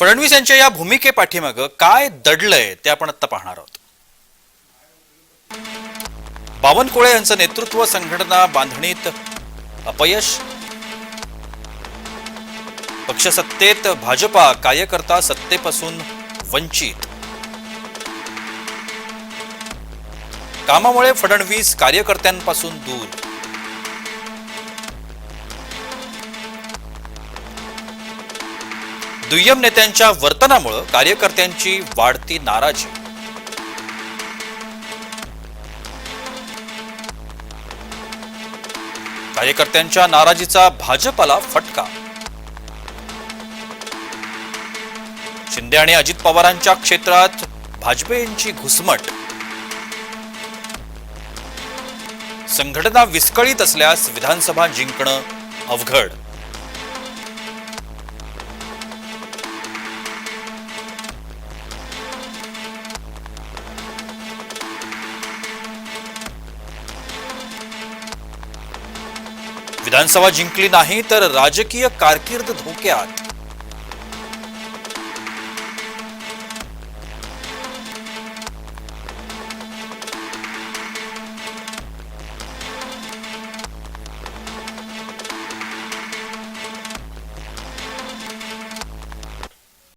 फडणवीस यांच्या या भूमिकेपाठीमागं काय दडलंय ते आपण आत्ता पाहणार आहोत. बावनकुळे यांचं नेतृत्व संघटना बांधणीत अपयश. पक्षसत्तेत भाजपा कार्यकर्ता सत्तेपासून वंचित. कामामुळे फडणवीस कार्यकर्त्यांपासून दूर. दुय्यम नेत्यांच्या वर्तनामुळे कार्यकर्त्यांची वाढती नाराजी. कार्यकर्त्यांच्या नाराजीचा भाजपाला फटका. शिंदे आणि अजित पवारांच्या क्षेत्रात भाजपेंची घुसमट. संघटना विस्कळीत असल्यास विधानसभा जिंकणं अवघड. विधानसभा जिंकली नाही तर राजकीय कारकीर्द धोक्यात.